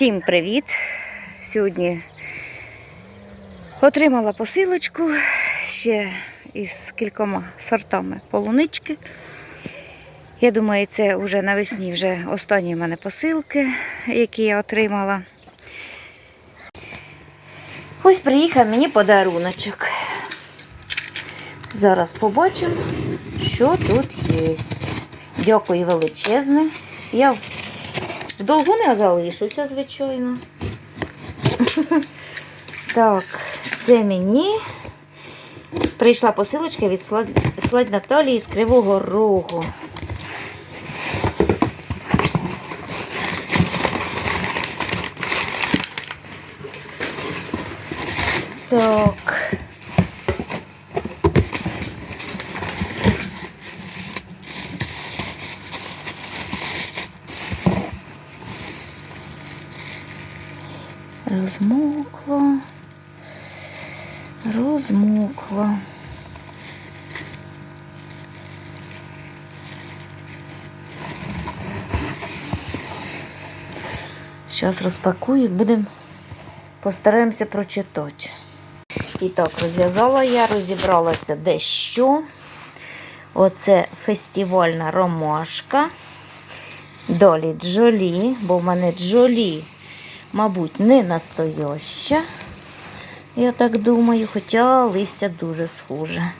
Всім привіт! Сьогодні отримала посилочку ще із кількома сортами полунички. Я думаю, це вже навесні вже останні в мене посилки, які я отримала. Ось приїхав мені подаруночок. Зараз побачимо, що тут є. Дякую величезне. Я в долгу не залишуся, звичайно. Так, це мені прийшла посилочка від Слад- Сладь Наталії з Кривого Рогу. Так. Зараз розпакую і будемо постараємося прочитати. І так, розв'язала я, розібралася дещо. Оце фестивальна ромашка. Далі джолі, бо в мене джолі мабуть, не настояща, я так думаю, хоча листя дуже схоже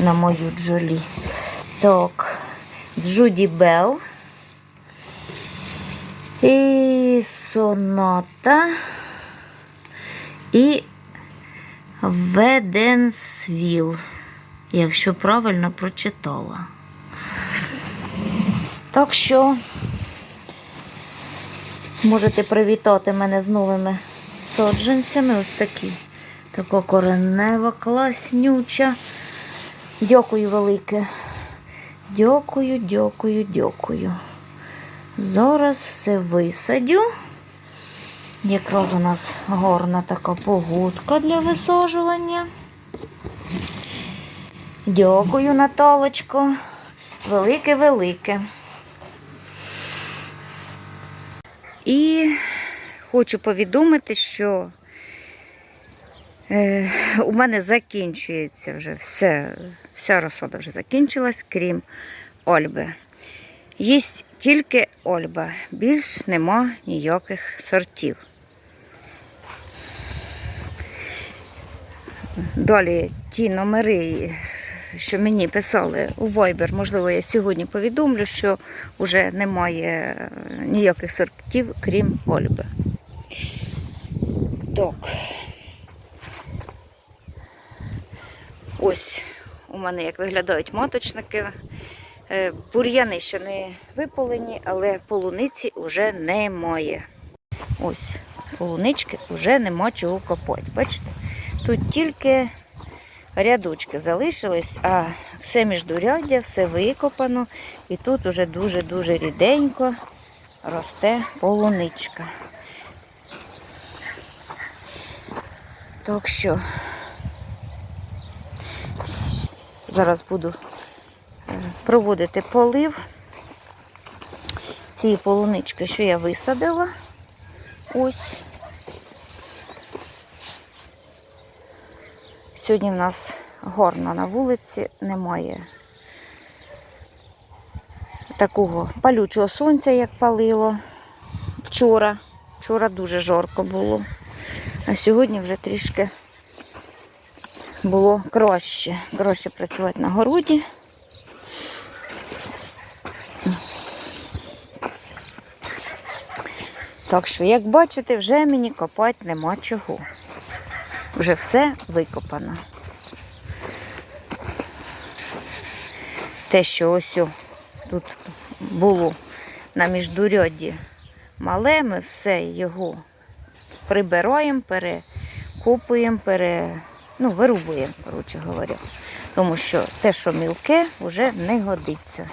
на мою джолі. Так, Джуді Белл. І соната. І Веденсвіл, якщо правильно прочитала. Так що Можете привітати мене з новими саджанцями. Ось такі. Така коренева, класнюча. Дякую велике. Дякую, дякую, дякую. Зараз все висадю. Якраз у нас гарна така погодка для висаджування. Дякую, Наталочко. Велике-велике. І хочу повідомити, що е, у мене закінчується вже все, вся розсада вже закінчилась, крім Ольби. Є тільки Ольба, більш нема ніяких сортів. Далі ті номери, що мені писали у Viber, можливо, я сьогодні повідомлю, що вже немає ніяких сортів, крім Ольби. Так. Ось у мене як виглядають маточники. Е, Бур'яни ще не виполені, але полуниці вже немає. Ось, полунички вже нема чого копати. Бачите? Тут тільки рядочки залишились, а все міждуряддя, все викопано. І тут уже дуже-дуже ріденько росте полуничка. Так що зараз буду проводити полив цієї полунички, що я висадила. Ось. Сьогодні в нас горно на вулиці, немає такого палючого сонця, як палило вчора. Вчора дуже жарко було. А сьогодні вже трішки було краще. Краще працювати на городі. Так що, як бачите, вже мені копати нема чого. Вже все викопано. Те, що ось тут було на міждурядді мале, ми все його прибираємо, перекопуємо, пере, ну, вирубуємо, коротше говоря. Тому що те, що мілке, вже не годиться.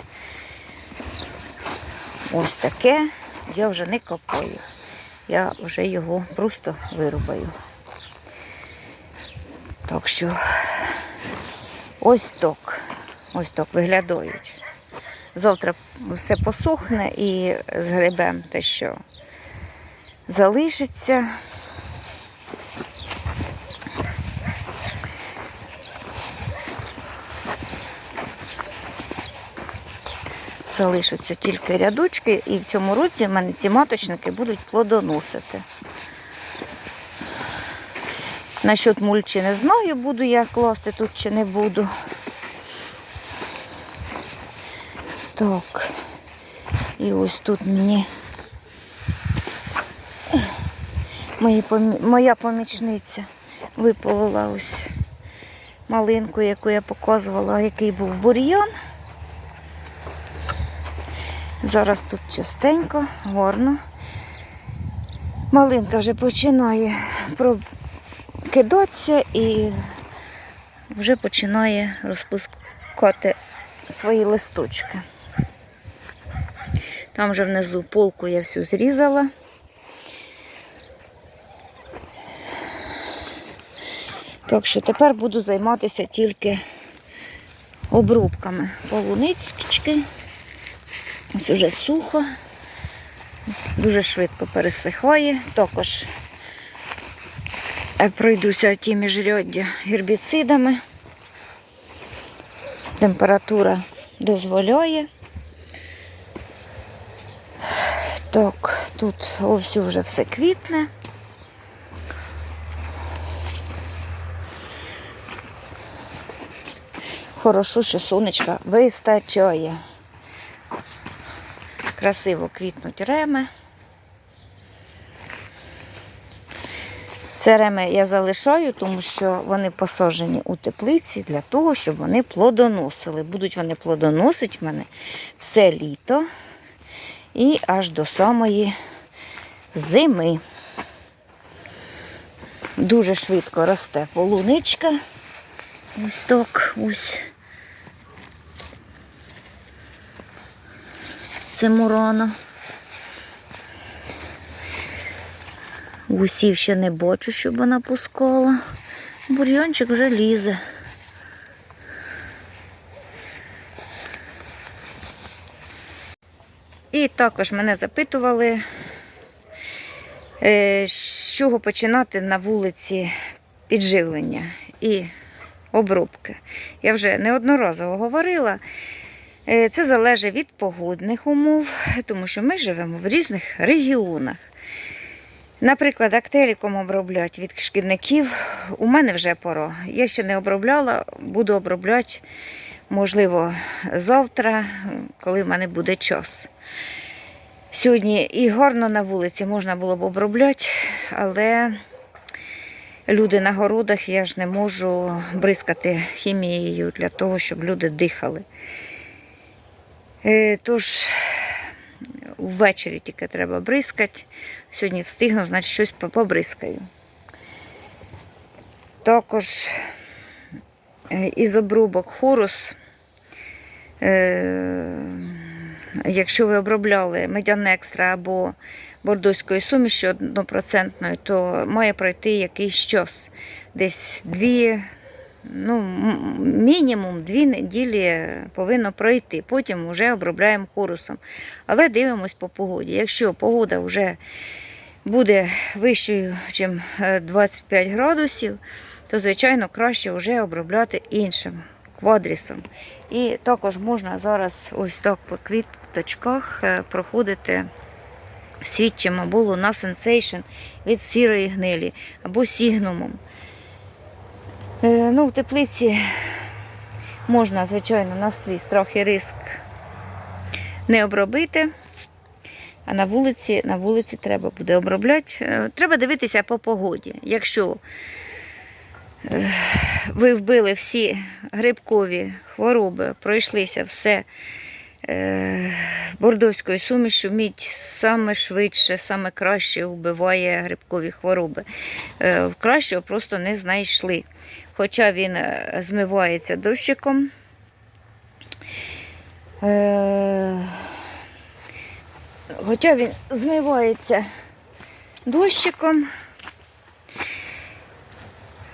Ось таке я вже не копаю. Я вже його просто вирубаю. Так що ось так. Ось так виглядають. Завтра все посохне і згребемо те, що залишиться. Залишаться тільки рядочки, і в цьому році в мене ці маточники будуть плодоносити. Насчет мульчі не знаю, буду я класти тут чи не буду. Так. І ось тут мені мої помі- моя помічниця виполола ось малинку, яку я показувала, який був бур'ян. Зараз тут чистенько, гарно. Малинка вже починає прокидатися і вже починає розпускати свої листочки. Там вже внизу полку я всю зрізала. Так що тепер буду займатися тільки обрубками полунички. Ось уже сухо, дуже швидко пересихає. Також е, пройдуся ті міжряддя гербіцидами. Температура дозволяє. Так, тут вовсю вже все квітне. Хорошо, що сонечка вистачає. Красиво квітнуть реми. Це реми я залишаю, тому що вони посаджені у теплиці для того, щоб вони плодоносили. Будуть вони плодоносити в мене все літо і аж до самої зими. Дуже швидко росте полуничка. Ось так, ось. Це мурана. Гусів ще не бачу, щоб вона пускала. Бур'янчик вже лізе. І також мене запитували, е, з чого починати на вулиці підживлення і обробки. Я вже неодноразово говорила. Е, Це залежить від погодних умов, тому що ми живемо в різних регіонах. Наприклад, актеріком оброблять від шкідників. У мене вже пора. Я ще не обробляла, буду обробляти, можливо, завтра, коли в мене буде час. Сьогодні і гарно на вулиці можна було б обробляти, але люди на городах я ж не можу бризкати хімією для того, щоб люди дихали. Е, Тож ввечері тільки треба бризкати. Сьогодні встигну, значить щось побризкаю. Також е, із обрубок хорус. Е, Якщо ви обробляли медян екстра або бордоською сумішю 1%, то має пройти якийсь час. Десь дві, ну, мінімум дві неділі повинно пройти. Потім вже обробляємо хорусом. Але дивимось по погоді. Якщо погода вже буде вищою, ніж 25 градусів, то, звичайно, краще вже обробляти іншим квадрісом. І також можна зараз ось так по квіточках е, проходити свідчим або луна сенсейшн від сірої гнилі, або сігнумом. Е, Ну, в теплиці можна, звичайно, на свій страх і риск не обробити. А на вулиці, на вулиці треба буде обробляти. Е, Треба дивитися по погоді. Якщо е, ви вбили всі грибкові хвороби, пройшлися все е, бордоською сумішю, мідь саме швидше, саме краще вбиває грибкові хвороби. Е, Кращого просто не знайшли. Хоча він е, змивається дощиком. Хоча він змивається дощиком,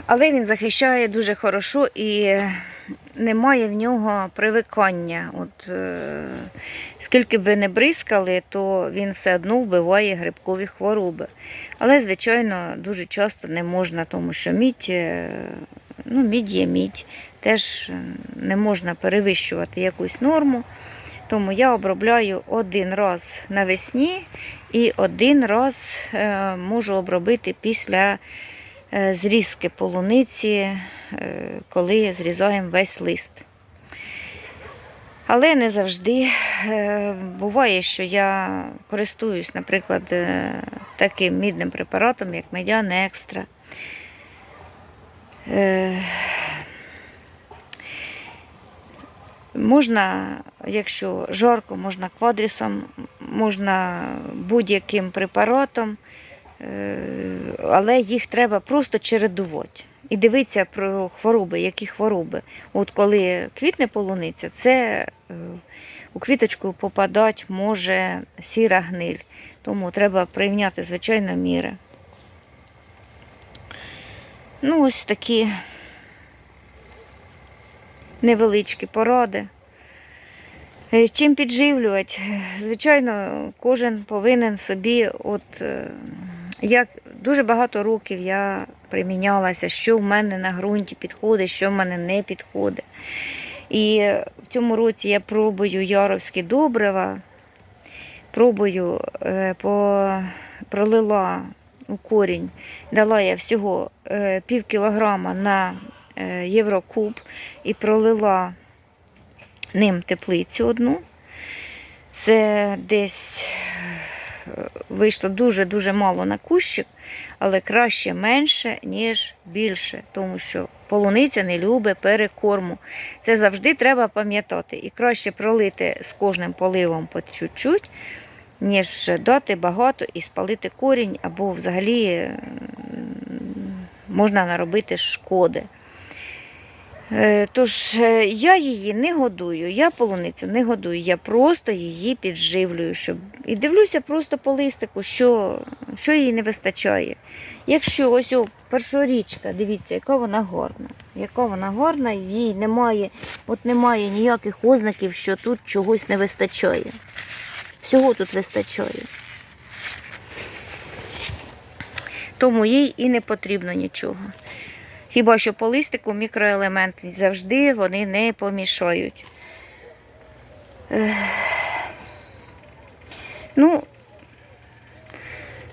але він захищає дуже хорошо і немає в нього привикання. От, е, скільки б ви не бризкали, то він все одно вбиває грибкові хвороби. Але, звичайно, дуже часто не можна, тому що мідь, е, ну, мідь є мідь, теж е, не можна перевищувати якусь норму. Тому я обробляю один раз навесні і один раз е, можу обробити після зрізки полуниці, коли зрізаємо весь лист. Але не завжди Е, буває, що я користуюсь, наприклад, е, таким мідним препаратом, як медян екстра. Е, Можна, якщо жарко, можна квадрісом, можна будь-яким препаратом, е, але їх треба просто чередувати. І дивитися про хвороби, які хвороби. От коли квітне полуниця, це е, у квіточку попадати може сіра гниль. Тому треба прийняти, звичайно, міри. Ну, ось такі невеличкі поради. Е, Чим підживлювати? Звичайно, кожен повинен собі, от е, як дуже багато років я примінялася, що в мене на ґрунті підходить, що в мене не підходить. І в цьому році я пробую яровські добрива, пробую е, по, пролила у корінь, дала я всього е, пів кілограма на е, єврокуб і пролила ним теплицю одну. Це десь вийшло дуже-дуже мало на кущик, але краще менше, ніж більше, тому що полуниця не любить перекорму. Це завжди треба пам'ятати. І краще пролити з кожним поливом по чуть-чуть, ніж дати багато і спалити корінь, або взагалі можна наробити шкоди. Е, Тож е, я її не годую, я полуницю не годую, я просто її підживлюю. Щоб... І дивлюся просто по листику, що, що їй не вистачає. Якщо ось о, першорічка, дивіться, яка вона гарна. Яка вона гарна, їй немає, от немає ніяких ознаків, що тут чогось не вистачає. Всього тут вистачає. Тому їй і не потрібно нічого. Хіба що по листику мікроелементи завжди вони не помішають. Ну,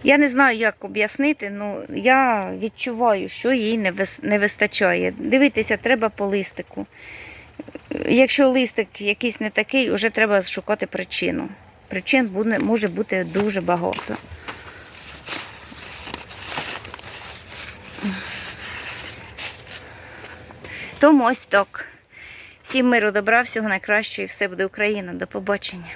я не знаю, як об'яснити, але я відчуваю, що їй не вистачає. Дивитися треба по листику. Якщо листик якийсь не такий, вже треба шукати причину. Причин може бути дуже багато. Тому ось так. Всім миру, добра, всього найкращого і все буде Україна. До побачення.